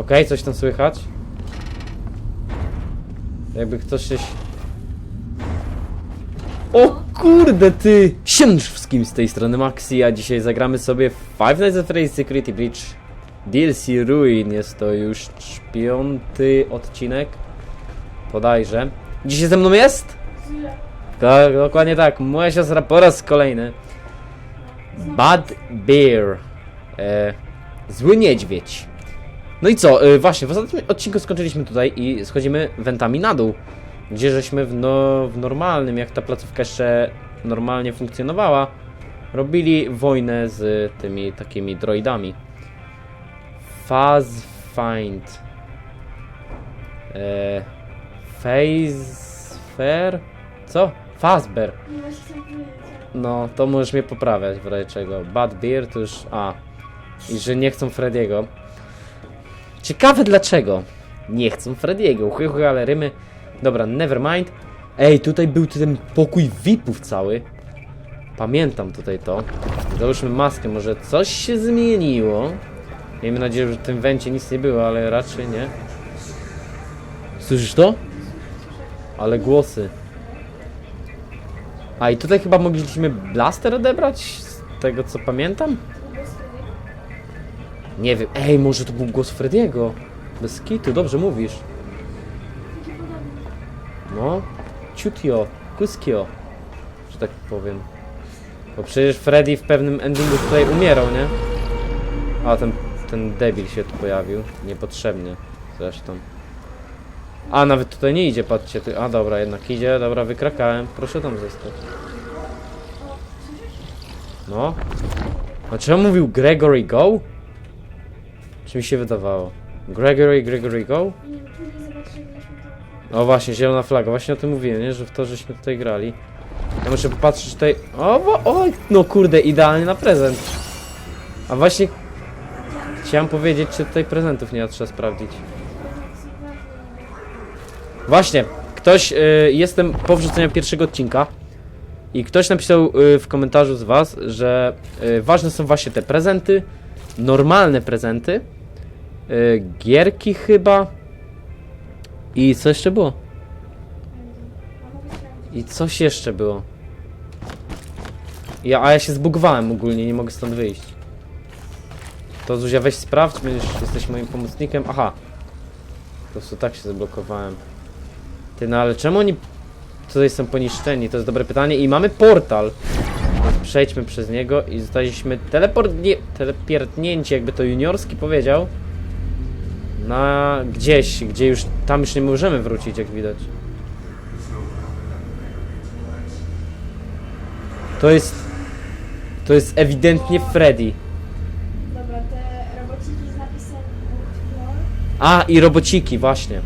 Okej, coś tam słychać. Jakby ktoś się... O kurde ty! Siemczewskim z tej strony Maxi, a dzisiaj zagramy sobie Five Nights at Freddy's Security Breach DLC Ruin. Jest to już piąty odcinek. Podajże. Dzisiaj ze mną jest? Tak, dokładnie tak. Moja siostra po raz kolejny. Bad Bear. E, zły niedźwiedź. No i co? E, właśnie, w ostatnim odcinku skończyliśmy tutaj i schodzimy wentami na dół. Gdzie żeśmy w, no, w normalnym, jak ta placówka jeszcze normalnie funkcjonowała, robili wojnę z tymi takimi droidami. Faz Find. E, Phase Fair? Co? Fazbear. No, to możesz mnie poprawiać w razie czego. Bad Beer to już... A. I że nie chcą Frediego. Ciekawe dlaczego. Nie chcą Frediego. Chy, chy, ale rymy. Dobra, never mind. Ej, tutaj był ten pokój VIP-ów cały. Pamiętam tutaj to. Załóżmy maskę, może coś się zmieniło. Miejmy nadzieję, że w tym wencie nic nie było, ale raczej nie. Słyszysz to? Ale głosy. A i tutaj chyba mogliśmy blaster odebrać? Z tego co pamiętam? Nie wiem. Ej, może to był głos Frediego? Bez kitu, dobrze mówisz. No. Ciutio, kuskio. Że tak powiem. Bo przecież Freddy w pewnym endingu tutaj umierał, nie? A, ten, ten debil się tu pojawił. Niepotrzebnie. Zresztą. A, nawet tutaj nie idzie, patrzcie. Ty. A, dobra, jednak idzie. Dobra, wykrakałem. Proszę tam zostać. No. A czemu mówił Gregory Go? Czy mi się wydawało? Gregory, Gregory Go? O właśnie, zielona flaga. Właśnie o tym mówiłem, nie? Że w to żeśmy tutaj grali. Ja muszę popatrzeć tutaj. O, bo, o, no kurde, idealnie na prezent. A właśnie chciałem powiedzieć, czy tutaj prezentów nie trzeba sprawdzić. Właśnie, ktoś, y, jestem po wrzuceniu pierwszego odcinka i ktoś napisał y, w komentarzu z was, że y, ważne są właśnie te prezenty, normalne prezenty, y, gierki chyba i co jeszcze było? I coś jeszcze było. Ja, a ja się zbugowałem ogólnie, nie mogę stąd wyjść. To Zuzia weź sprawdź, będziesz, jesteś moim pomocnikiem. Aha. Po prostu tak się zablokowałem. Ty, no ale czemu oni tutaj są poniszczeni? To jest dobre pytanie. I mamy portal. Przejdźmy przez niego i zostaliśmy teleportnie, telepierdnięci, jakby to juniorski powiedział. Na gdzieś, gdzie już, tam już nie możemy wrócić, jak widać. To jest. To jest ewidentnie Freddy. Dobra, te robociki z napisem. A, i robociki, właśnie.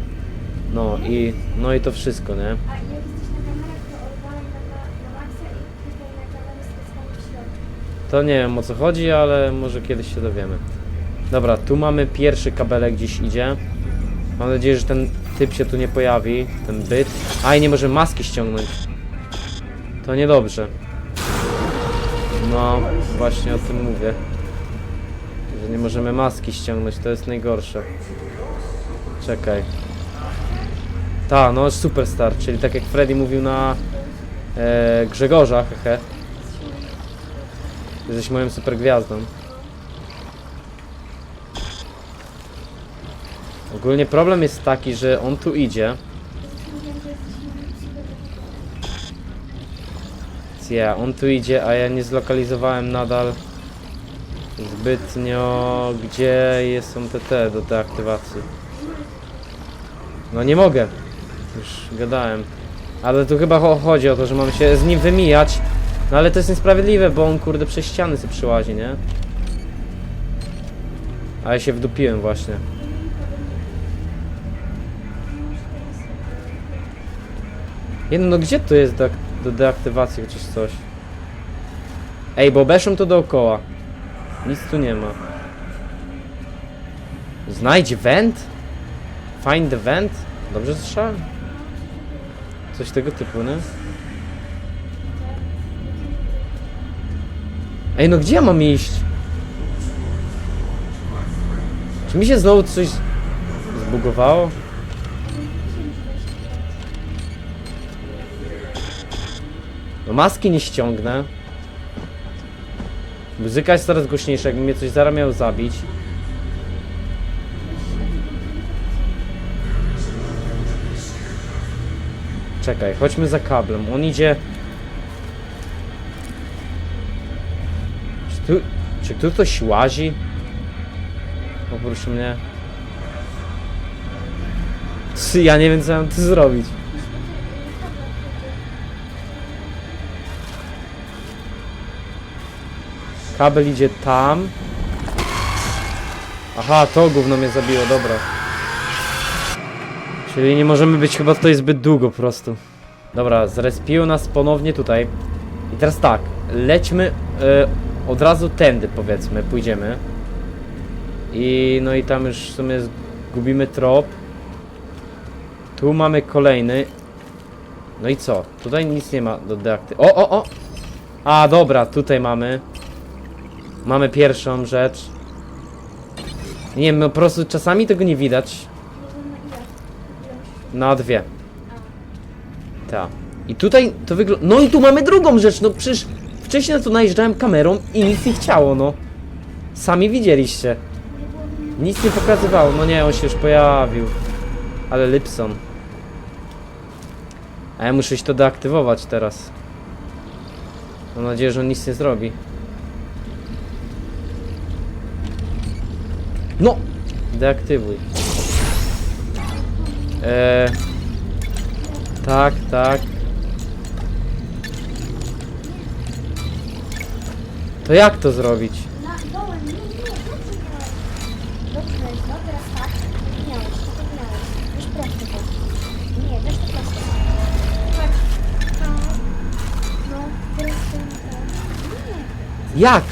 No i. No i to wszystko, nie? To nie wiem o co chodzi, ale może kiedyś się dowiemy. Dobra, tu mamy pierwszy kabelek gdzieś idzie. Mam nadzieję, że ten typ się tu nie pojawi, ten byt. A i nie może maski ściągnąć. To niedobrze. No, właśnie o tym mówię. Że nie możemy maski ściągnąć, to jest najgorsze. Czekaj. Ta, no superstar, czyli tak jak Freddy mówił na e, Grzegorza, hehe. Jesteś moją super gwiazdą. Ogólnie problem jest taki, że on tu idzie. Ja, on tu idzie, a ja nie zlokalizowałem nadal zbytnio, gdzie są te te do deaktywacji. No nie mogę. Już gadałem. Ale tu chyba cho- chodzi o to, że mam się z nim wymijać. No ale to jest niesprawiedliwe, bo on kurde przez ściany sobie przyłazi, nie? A ja się wdupiłem właśnie. Jedno, no gdzie tu jest do, do deaktywacji chociaż coś? Ej, bo obeszłem to dookoła. Nic tu nie ma. Znajdź vent? Find the vent? Dobrze słyszałem? Coś tego typu, nie? Ej, no gdzie ja mam iść? Czy mi się znowu coś zbugowało? No maski nie ściągnę. Muzyka jest coraz głośniejsza, jakby mnie coś zaraz miał zabić. Czekaj, chodźmy za kablem. On idzie... tu, czy tu ktoś łazi? Oprócz mnie. Psy, Ja nie wiem co mam tu zrobić. Kabel idzie tam. Aha, to gówno mnie zabiło, dobra. Czyli nie możemy być chyba tutaj zbyt długo po prostu. Dobra, zrespiły nas ponownie tutaj. I teraz tak, lećmy e, od razu tędy powiedzmy, pójdziemy. I no i tam już w sumie zgubimy trop. Tu mamy kolejny. No i co? Tutaj nic nie ma do deakty. O, o, o! A, dobra, tutaj mamy. Mamy pierwszą rzecz. Nie wiem, no po prostu czasami tego nie widać. Na dwie. Tak. I tutaj to wygląda. No i tu mamy drugą rzecz. No przecież wcześniej na to najeżdżałem kamerą i nic nie chciało, no. Sami widzieliście. Nic nie pokazywało. No nie, on się już pojawił. Ale Lipson. A ja muszę iść to deaktywować teraz. Mam nadzieję, że on nic nie zrobi. No! Deaktywuj. Eee, tak, tak. To. Jak?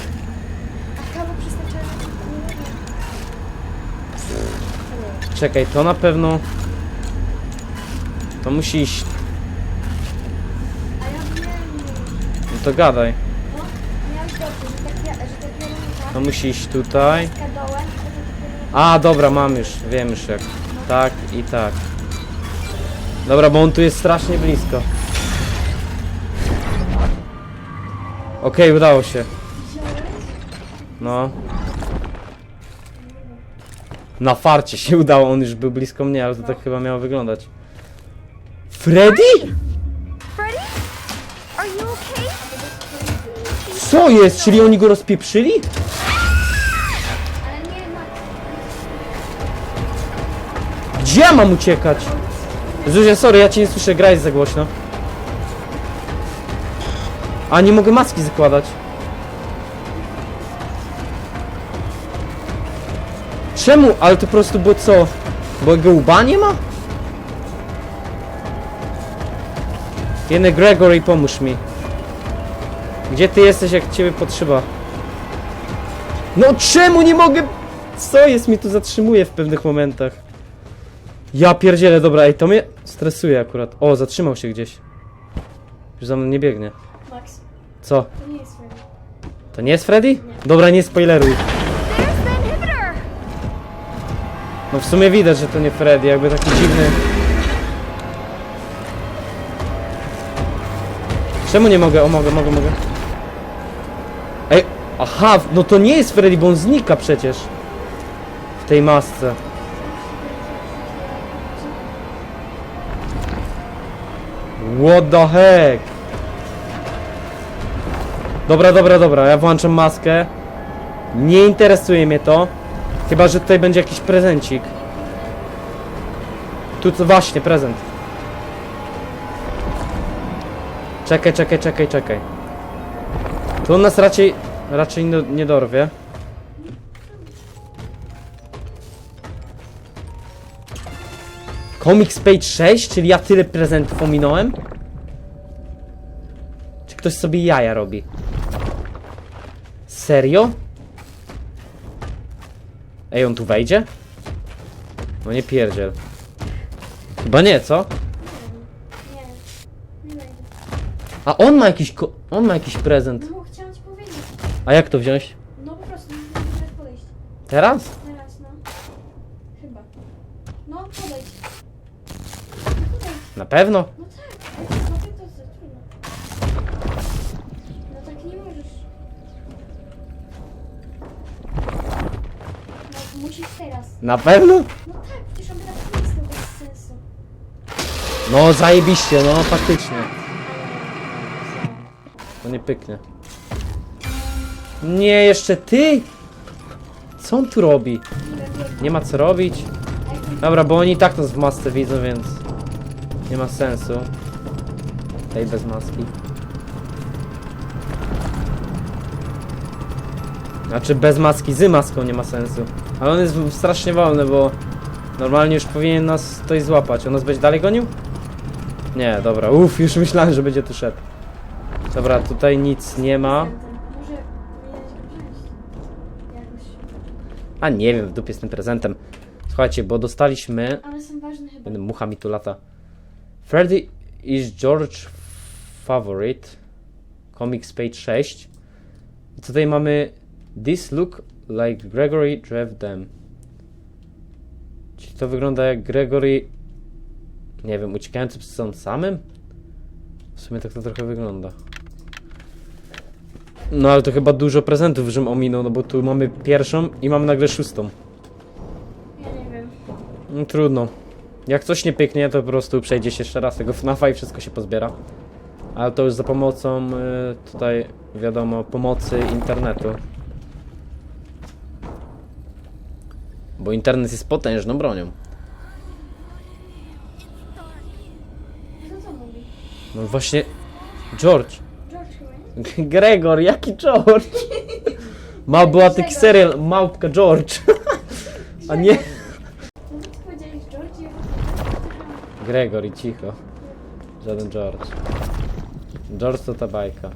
Przeznaczone nie wiem. Czekaj, to na pewno... To musi iść... No to gadaj. No, miałeś dobrze, że tak, ja- że tak To musi iść tutaj. A, dobra, mam już. Wiem już jak. Tak i tak. Dobra, bo on tu jest strasznie blisko. Okej, udało się. No. Na farcie się udało, on już był blisko mnie, ale to tak chyba miało wyglądać. Freddy? Freddy? Are you okay? Co jest? Czyli oni go rozpieprzyli? Gdzie ja mam uciekać? Zuzia, sorry, ja cię nie słyszę, gra jest za głośno. A, nie mogę maski zakładać. Czemu? Ale to po prostu, bo co? Bo jego łba nie ma? Jeny Gregory, pomóż mi. Gdzie ty jesteś, jak ciebie potrzeba? No czemu nie mogę? Co jest mi tu zatrzymuje w pewnych momentach? Ja pierdzielę, dobra, ej, to mnie stresuje akurat. O, zatrzymał się gdzieś. Już za mną nie biegnie. Max, Co? to nie jest Freddy. To nie jest Freddy? Dobra, nie spoileruj. No w sumie widać, że to nie Freddy, jakby taki dziwny. Czemu nie mogę? O, mogę, mogę, mogę. Ej, aha, no to nie jest Freddy, bo on znika przecież. W tej masce. What the heck? Dobra, dobra, dobra, ja włączam maskę. Nie interesuje mnie to. Chyba, że tutaj będzie jakiś prezencik. Tu co właśnie, prezent. Czekaj, czekaj, czekaj, czekaj. Tu on nas raczej, raczej nie, dorwie. Comics Page 6, czyli ja tyle prezentów ominąłem? Czy ktoś sobie jaja robi? Serio? Ej, on tu wejdzie? No nie pierdziel. Chyba nie, co? Nie. A on ma jakiś ko- on ma jakiś prezent. No, chciałam ci powiedzieć. A jak to wziąć? No po prostu, nie możesz podejść. Teraz? Teraz, no. Chyba. No, podejdź. No podejdź. Na pewno? No tak. Tak to jest trudno. No tak nie możesz. No musisz teraz. Na pewno? No tak, przecież on tak nie istniał bez sensu. No zajebiście, no faktycznie. To nie pyknie. Nie, jeszcze ty? Co on tu robi? Nie ma co robić. Dobra, bo oni i tak nas w masce widzą, więc nie ma sensu. Tej bez maski. Znaczy bez maski, z maską nie ma sensu. Ale on jest strasznie wolny, bo normalnie już powinien nas ktoś złapać. On nas będzie dalej gonił? Nie, dobra, uff, już myślałem, że będzie tu szedł. Dobra, tutaj nic nie ma. A nie wiem, w dupie z tym prezentem. Słuchajcie, bo dostaliśmy One są ważne chyba. Będę mucha mi tu lata. Freddy is George favorite. Comics page 6. I tutaj mamy This look like Gregory drove them. Czyli to wygląda jak Gregory. Nie wiem, uciekający przed sobą samym? W sumie tak to trochę wygląda. No ale to chyba dużo prezentów Rzym ominął, no bo tu mamy pierwszą i mamy nagle szóstą. Ja nie wiem. No trudno. Jak coś nie pyknie, to po prostu przejdzie się jeszcze raz tego FNAFa i wszystko się pozbiera. Ale to już za pomocą y, tutaj, wiadomo, pomocy internetu. Bo internet jest potężną bronią. Co to mówi? No właśnie, George. George chyba, nie? Gregor, jaki George? Ma była taki serial Małpka George. A nie. Gregor i cicho. Żaden George. George to ta bajka.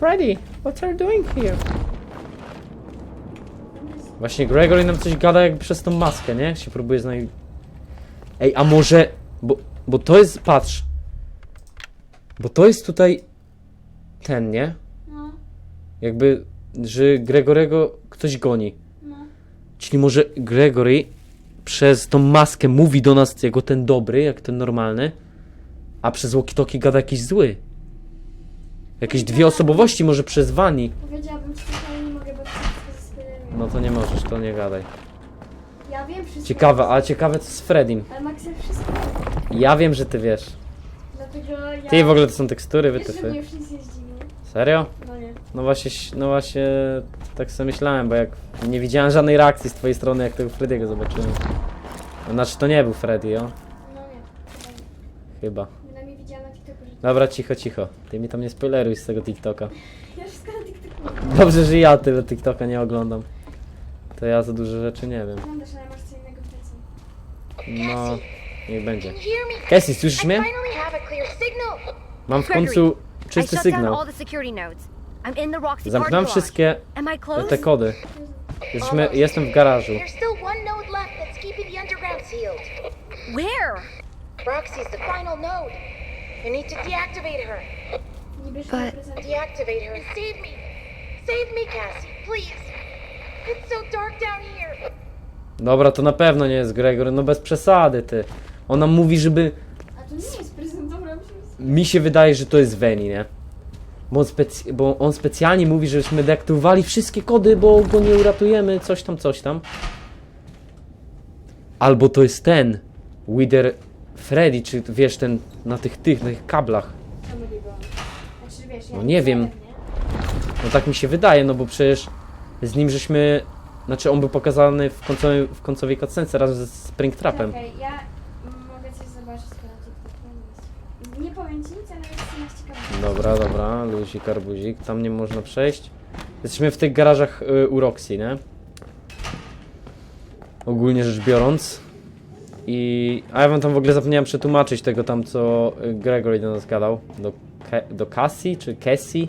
Freddy, what are you doing here? Właśnie Gregory nam coś gada jakby przez tą maskę, nie? Się próbuje z nami... Ej, a może... Bo, bo to jest... Patrz. Bo to jest tutaj... Ten, nie? No, Jakby, że Gregorego ktoś goni. no. Czyli może Gregory przez tą maskę mówi do nas jako ten dobry, jak ten normalny, a przez walkie-talkie gada jakiś zły. Jakieś dwie osobowości może przez Wani. Powiedziałabym ci ale nie mogę, bo wszystko ze. No to nie możesz, to nie gadaj. Ja wiem wszystko. Ciekawe, a ciekawe co z Fredim. Ale Max ja wszystko. Ja wiem, że ty wiesz. Dlatego ja... Ty w ogóle to są tekstury, Wiesz, że mnie wytyfy. już nic nie zdziwi? Serio? No nie. No właśnie, no właśnie tak sobie myślałem, bo jak nie widziałem żadnej reakcji z twojej strony, jak tego Frediego zobaczyłem. Znaczy to nie był Freddy, o? No nie. Chyba. Przynajmniej widziałam na TikToku, że... Dobra, cicho, cicho. Ty mi tam nie spoileruj z tego TikToka. Ja wszystko na TikToku Dobrze, że ja tyle TikToka nie oglądam. To ja za dużo rzeczy nie wiem. oglądasz, ale masz co innego w plecy. No, niech będzie. Hear me? Casey, słyszysz mnie? Mam w końcu czysty sygnał. Zamknąłem wszystkie te kody. Jesteśmy, jestem w garażu. There's still one node left that's keeping the underground sealed. Where? Roxy's the final node. You need to deactivate her. Nie bierz But- prezentu. Deactivate her and save me. Save me, Cassie, please. It's so dark down here. Dobra, to na pewno nie jest Gregor, no bez przesady ty. Ona mówi, żeby... A to nie jest prezent, dobra, musimy... Mi się wydaje, że to jest Veni, nie? Bo on, spec... bo on specjalnie mówi, żebyśmy deaktywowali wszystkie kody, bo go nie uratujemy, coś tam, coś tam. Albo to jest ten, Wither Freddy, czy wiesz, ten na tych, tych, na tych kablach. No nie wiem. No tak mi się wydaje, no bo przecież z nim żeśmy... Znaczy on był pokazany w końcowej, w końcowej cutscence razem ze Springtrapem. Ja mogę coś zobaczyć na TikToku. Nie powiem ci nic, ale jestem nas ciekawa. Dobra, dobra, luzik, arbuzik, tam nie można przejść. Jesteśmy w tych garażach y, u Roxy, nie? Ogólnie rzecz biorąc. I... A ja wam tam w ogóle zapomniałem przetłumaczyć tego tam, co y, Gregory do nas gadał. Do, Ke do Cassie, czy Cassie?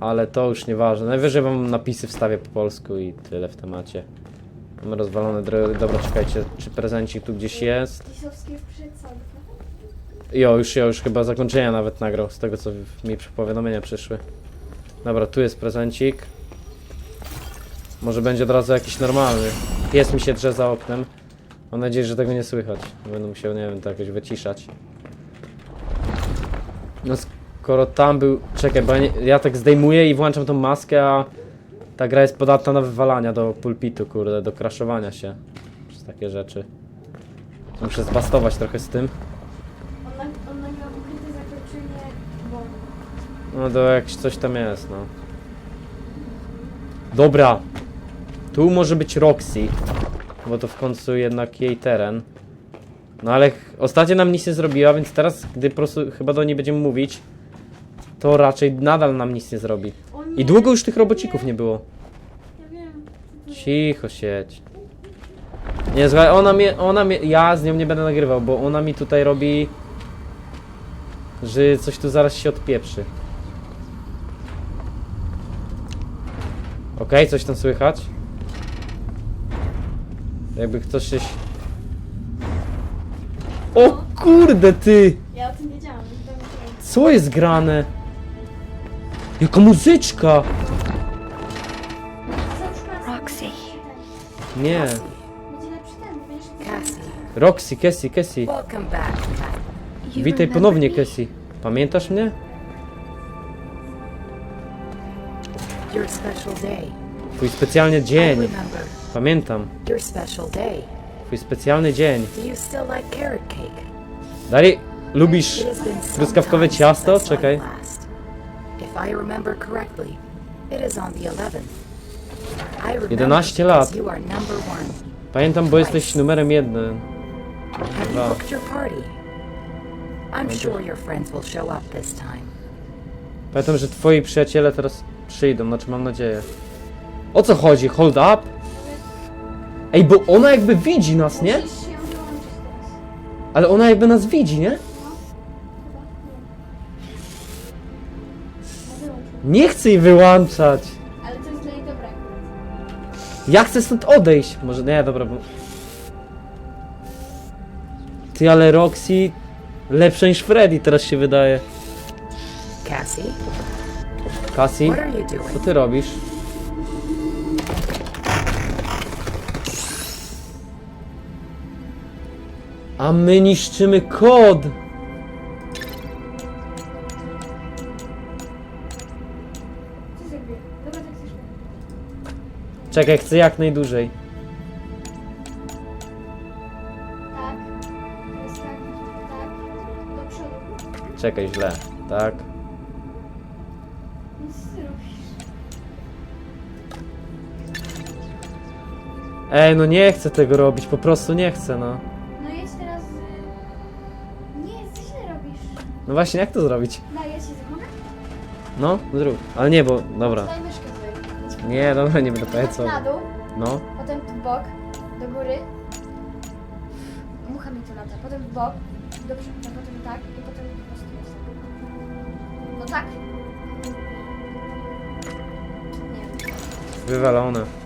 Ale to już nieważne. Najwyżej wam napisy wstawię po polsku i tyle w temacie. Mamy rozwalone drogi. Dobra, czekajcie, czy prezencik tu gdzieś jest? Przyszedł cały. Jo, już, jo, już chyba zakończenia nawet nagrał, z tego co mi powiadomienia przyszły. Dobra, tu jest prezencik. Może będzie od razu jakiś normalny. Pies mi się drze za oknem. Mam nadzieję, że tego nie słychać. Będę musiał, nie wiem, to jakoś wyciszać. No skoro tam był... Czekaj, bo ja, nie... ja tak zdejmuję i włączam tą maskę, a ta gra jest podatna na wywalania do pulpitu, kurde, do crashowania się. Przez takie rzeczy. Muszę zbastować trochę z tym. On, nag- on nagrał ukryte zakończenie bomby. No to jakś coś tam jest, no. Dobra. Tu może być Roxy. Bo to w końcu jednak jej teren. No ale ostatnio nam nic nie zrobiła, więc teraz, gdy po prostu chyba do niej będziemy mówić, to raczej nadal nam nic nie zrobi. I długo już tych robocików nie było. Cicho sieć. Nie, słuchaj, ona mnie, ona mnie, ja z nią nie będę nagrywał, bo ona mi tutaj robi, że coś tu zaraz się odpieprzy. Okej, coś tam słychać? Jakby ktoś się... O kurde ty! Ja o tym wiedziałam. Co jest grane? Jaka muzyczka! Roxy. Nie. Roxy, Cassie, Cassie. Witaj ponownie? Cassie. Pamiętasz mnie? Your special day. Twój specjalny I dzień. remember. Pamiętam. Your special day. Twój specjalny dzień. Do you still like carrot cake? Dari, lubisz It has been some truskawkowe time ciasto? since I saw you Czekaj. last. If I remember correctly, it is on the 11th. I remember 11 lat. because You are number one. Pamiętam, bo jesteś numerem jeden. Have you Wow. booked your party? I'm sure your friends will show up this time. Pamiętam, że twoi przyjaciele teraz przyjdą, znaczy mam nadzieję. O co chodzi? Hold up? Ej, bo ona jakby widzi nas, nie? Musisz się ją wyłączyć teraz. Ale ona jakby nas widzi, nie? No. Nie. Wyłącz. Nie chcę jej wyłączać. Ale to jest dla jej dobre akurat. Ja chcę stąd odejść. Może nie, dobra, bo... Ty, ale Roxy lepsza niż Freddy teraz się wydaje. Cassie, Cassie, co ty robisz? A my niszczymy kod! Tak. Czekaj, chcę jak najdłużej. Tak. Jest tak. Tak. Do przodu. Czekaj, źle. Tak. Ej, no nie chcę tego robić, po prostu nie chcę, no. No jedź teraz. y, Nie, co źle robisz? No właśnie, jak to zrobić? Daj, ja ci pomogę? No, zrób. Ale nie, bo... Dobra. Daj myszkę sobie. Nie, dobra, nie będę pojecał. Na dół, No. potem w bok, do góry. Mucha mi tu lata. Potem w bok, do przodu, potem tak i potem po prostu jest tak. No tak. Nie. Wywalone.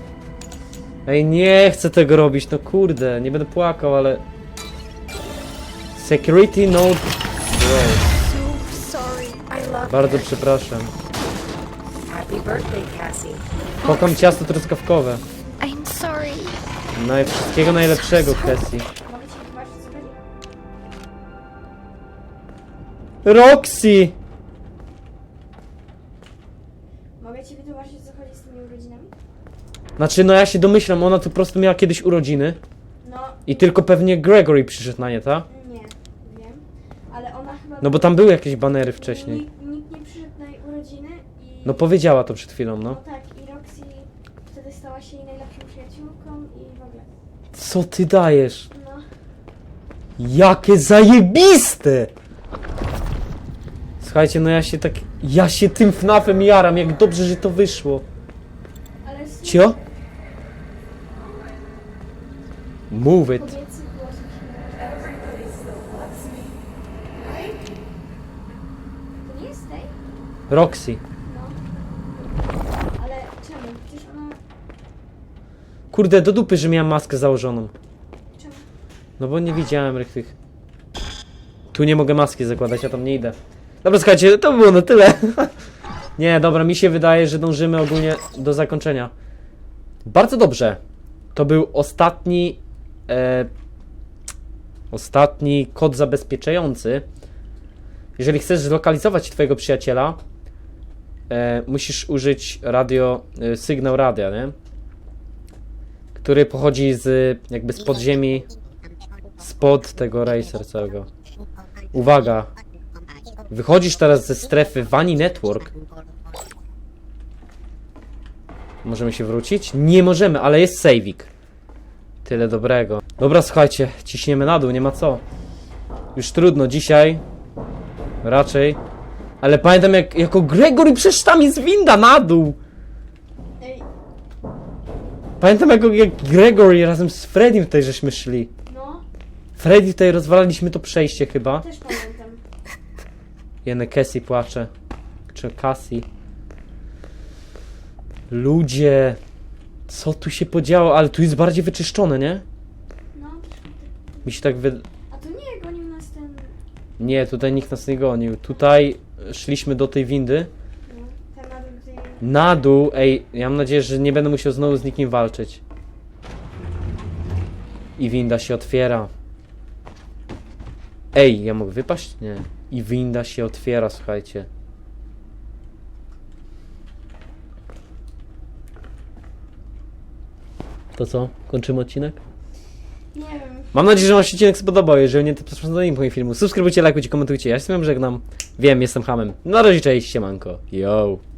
Ej, nie chcę tego robić, no kurde, nie będę płakał, ale... Security note... Bro. I bardzo przepraszam. cake. Happy birthday, Cassie. Kocham ciasto truskawkowe. I'm sorry. Naj... Wszystkiego najlepszego, Cassie. Roxy! Mogę ci wytłumaczyć, co chodzi z tymi urodzinami? Znaczy, no ja się domyślam, ona tu po prostu miała kiedyś urodziny No, i tylko pewnie Gregory przyszedł na nie, ta? nie, wiem. Ale ona chyba... No bo tam były jakieś banery wcześniej. Nikt, nikt nie przyszedł na jej urodziny i... No powiedziała to przed chwilą, No no. tak, i Roxy wtedy stała się jej najlepszą przyjaciółką i w ogóle. Co ty dajesz? No, Jakie zajebiste! Słuchajcie, no ja się tak... Ja się tym FNAF-em jaram, jak dobrze, że to wyszło. ale... Cio? Move it. Roxy. Ale czemu? Kurde, do dupy, że miałem maskę założoną. Czemu? No bo nie widziałem tych. Tu nie mogę maski zakładać, ja tam nie idę. Dobra, słuchajcie, to było na tyle. nie, dobra, mi się wydaje, że dążymy ogólnie do zakończenia. Bardzo dobrze. To był ostatni. E, ostatni kod zabezpieczający. Jeżeli chcesz zlokalizować twojego przyjaciela, e, musisz użyć radio, e, sygnał radia, nie? Który pochodzi z jakby z podziemi, spod tego racer całego. Uwaga! Wychodzisz teraz ze strefy Vani Network. Możemy się wrócić? Nie możemy, ale jest saving. Tyle dobrego. Dobra, słuchajcie, ciśniemy na dół, nie ma co. Już trudno dzisiaj. Raczej. Ale pamiętam jak jako Gregory przecież tam jest winda na dół. Ej, Pamiętam jak, jak Gregory razem z Freddym tutaj żeśmy szli. no, Freddy tutaj rozwalaliśmy to przejście chyba. też pamiętam. Jene Cassie płacze. Czy Cassie. Ludzie. Co tu się podziało? Ale tu jest bardziej wyczyszczone, nie? No, Mi się tak wy... a to nie, gonił nas ten... Nie, tutaj nikt nas nie gonił. Tutaj szliśmy do tej windy. No, ten na dół, gdzie... Na dół, ej, ja mam nadzieję, że nie będę musiał znowu z nikim walczyć. I winda się otwiera. Ej, ja mogę wypaść? Nie. I winda się otwiera, słuchajcie. To co? Kończymy odcinek? Nie wiem. Mam nadzieję, że Wam się odcinek spodobał. Jeżeli nie, to zapraszam do innych filmu. Subskrybujcie, lajkujcie, komentujcie. Ja się z wami żegnam. Wiem, jestem hamem. Na razie, cześć, siemanko. Yo.